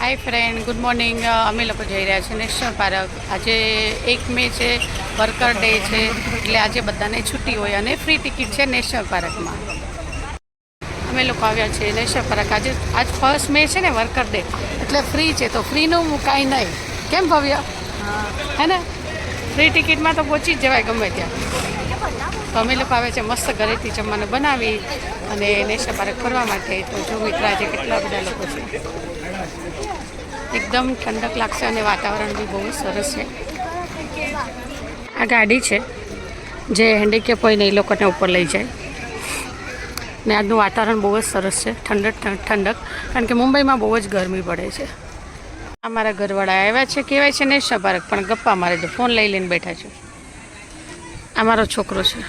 હાય friend good morning અમે લોકો જઈ રહ્યા છીએ નેશનલ પાર્ક. આજે એક મે છે વર્કર ડે છે એટલે આજે બધાને છુટ્ટી હોય અને ફ્રી ટિકિટ છે નેશનલ પાર્કમાં. અમે લોકો આવ્યા છીએ નેશનલ પાર્ક. આજે આજ ફર્સ્ટ મે છે ને વર્કર ડે. એટલે ફ્રી છે તો ફ્રીનું કાંઈ નહીં. કેમ ભવ્ય? હે. ને? ફ્રી ટિકિટમાં તો પહોંચી જ જવાય ગમે ત્યાં. તો અમે લોકો આવે છે મસ્ત ઘરેથી જમવાનું બનાવી અને નેશનલ પાર્ક ફરવા માટે. તો જો મિત્ર આજે કેટલા બધા લોકો છે. એકદમ ઠંડક લાગશે અને વાતાવરણ બી બહુ સરસ છે. આ ગાડી છે, જે હેન્ડીકેપ હોય ને એ લોકોને ઉપર લઈ જાય. ને આજનું વાતાવરણ બહુ જ સરસ છે, ઠંડક ઠંડક, કારણ કે મુંબઈમાં બહુ જ ગરમી પડે છે. અમારા ઘરવાળા આવ્યા છે, કહેવાય છે ને શબારક પણ ગપ્પા મારે તો ફોન લઈ લઈને બેઠા છે. આ મારો છોકરો છે.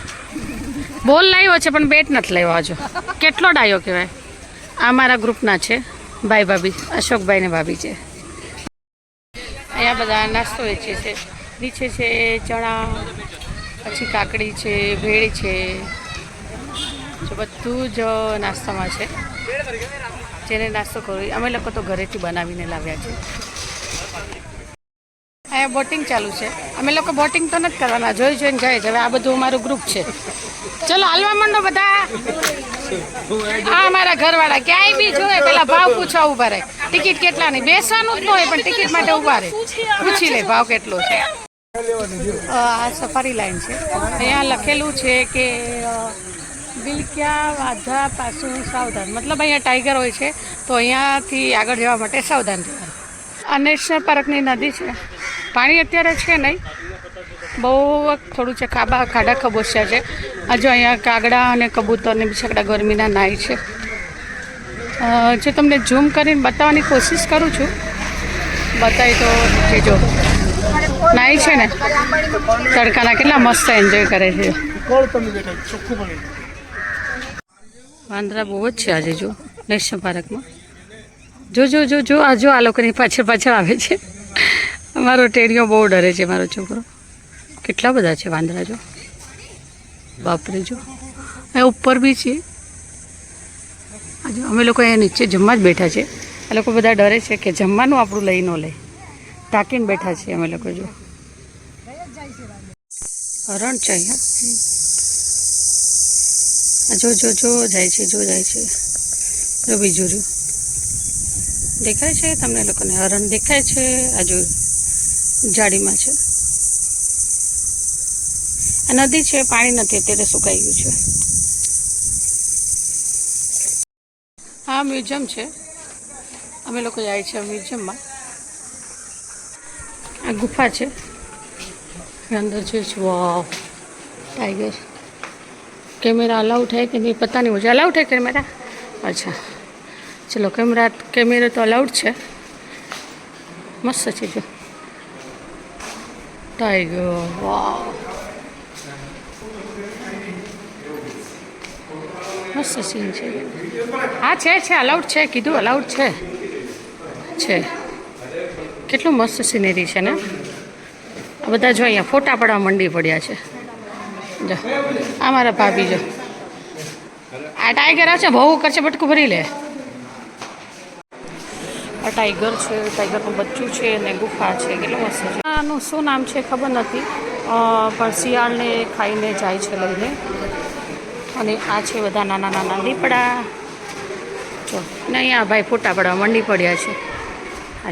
બોલ લાવ્યો છે, પણ બેટ નથી લાવ્યો હજુ. કેટલો ડાયો કહેવાય? આ મારા ગ્રુપના છે, ભાઈ ભાભી, અશોકભાઈ ને ભાભી છે. અહીંયા બધા નાસ્તો વેચે છે નીચે છે ચણા, પછી કાકડી છે, ભેળ છે. બધું જ નાસ્તામાં છે. જેને નાસ્તો કરવો અમે લોકો તો ઘરેથી બનાવીને લાવ્યા છે. અહીંયા બોટિંગ ચાલુ છે. અમે લોકો બોટિંગ તો નથી કરવાના. જોઈ જોઈને જાય હવે આ બધું અમારું ગ્રુપ છે. ચલો હાલવા માંડો બધા. આ અમારા ઘરવાળા. ક્યાંય બી જોવે પેલા ભાવ પૂછવા ઊભા રહે. ટિકિટ કેટલાની? બેસવાનું જ ન હોય પણ ટિકિટ માટે ઊભા રહે. પૂછી લે ભાવ કેટલો છે. આ સફારી લાઈન છે. અહીંયા લખેલું છે કે અ, બિલક્યા વાધા પાસું સાવધાન. મતલબ અહીંયા ટાઈગર હોય છે તો અહીંયાથી આગળ જવા માટે સાવધાન રહેવાનું. આ નેશનલ પાર્કની નદી છે. પાણી અત્યારે છે નહીં. બહુ થોડું છે, ખાબા ખાડા ખબોચ્યા છે. આ અહીંયા કાગડા અને કબૂતરને બિછકડા ગરમીના નાય છે. જો તમને ઝૂમ કરીને બતાવવાની કોશિશ કરું છું, બતાવી તો જે જો નાય છે ને, તડકાના કેટલા મસ્ત એન્જોય કરે છે. વાંદરા બહુ જ છે આજે જો નેશનલ પાર્કમાં જો જો જો જો, આ જો આ લોકોની પાછળ પાછળ આવે છે. મારો ટેડીઓ બહુ ડરે છે, મારો છોકરો. કેટલા બધા છે વાંદરા જો. બાપરે જો. અહીં ઉપર બી છે. અમે લોકો અહીંયા નીચે જમવા જ બેઠા છે. આ લોકો બધા ડરે છે કે જમવાનું આપણું લઈ ન લે. ટાંકીને બેઠા છીએ અમે લોકો જો. હરણ છે અહીંયા. જો જો જો જાય છે, જો જાય છે. જો બીજું જો દેખાય છે તમને લોકોને? હરણ દેખાય છે? આ જો જાડીમાં છે. આ નદી છે, પાણી નથી, અત્યારે સુકાઈ ગયું છે. હા, મ્યુઝિયમ છે. અમે લોકો જાય છે મ્યુઝિયમમાં. આ ગુફા છે. અંદર છે વાવ. ટાઈગર. કેમેરા અલાઉ થાય કે નહીં, પતા નહીં અલાઉ થાય કેમેરા? અચ્છા. ચલો, કેમેરા કેમેરા તો અલાઉડ છે. મસ્ત છે, જો. ટાઈગર વાવ મસ્ત સીન છે હા છે છે અલાઉડ છે કીધું અલાઉડ છે છે કેટલું મસ્ત સિનેરી છે, ને? આ બધા જો અહીંયા ફોટા પડવા મંડી પડ્યા છે. જો, આ મારા ભાભી જો. આ ટાઈગર આવશે બહુ કરશે, બટકું ભરી લે. આ ટાઈગર છે, ટાઈગરનું બચ્ચું છે અને ગુફા છે, કેટલું મસ્ત છે? આનું શું નામ છે ખબર નથી. પણ શિયાળને ખાઈને જાય છે લઈને. અને આ છે બધા નાના નાના દીપડા જો, અને અહીંયા ભાઈ ફોટા પડવા મંડી પડ્યા છે. આ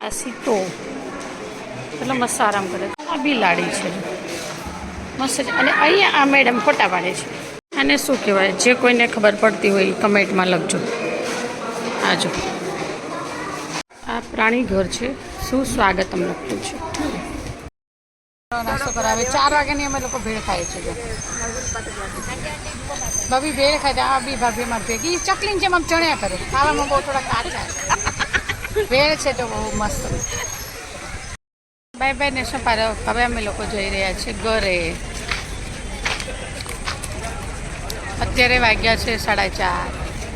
આ સીતો એટલે મસ્ત આરામ કરે. આ બિલાડી છે. મસ્ત છે. અને અહીંયા આ મેડમ ફોટા પાડે છે. અને શું કહેવાય? જે કોઈને ખબર પડતી હોય કમેન્ટમાં લખજો. આ આ પ્રાણી ઘર છે. શું સ્વાગતમ લખ્યું છે. નાસ્તો કરાવે. ચાર વાગ્યાની અમે લોકો ભેળ ખાઈએ છીએ ભાભી ભેળ ખાય છે આ બી ભાભી અમારી ભેગી. ચકલીને જેમ આમ ચણ્યા કરે. ખાવામાં બહુ થોડા કાચા ભેળ છે તો બહુ મસ્ત. બાય બાય નેશનલ પાર્ક હવે અમે લોકો જઈ રહ્યા છીએ ઘરે. અત્યારે વાગ્યા છે સાડા ચાર.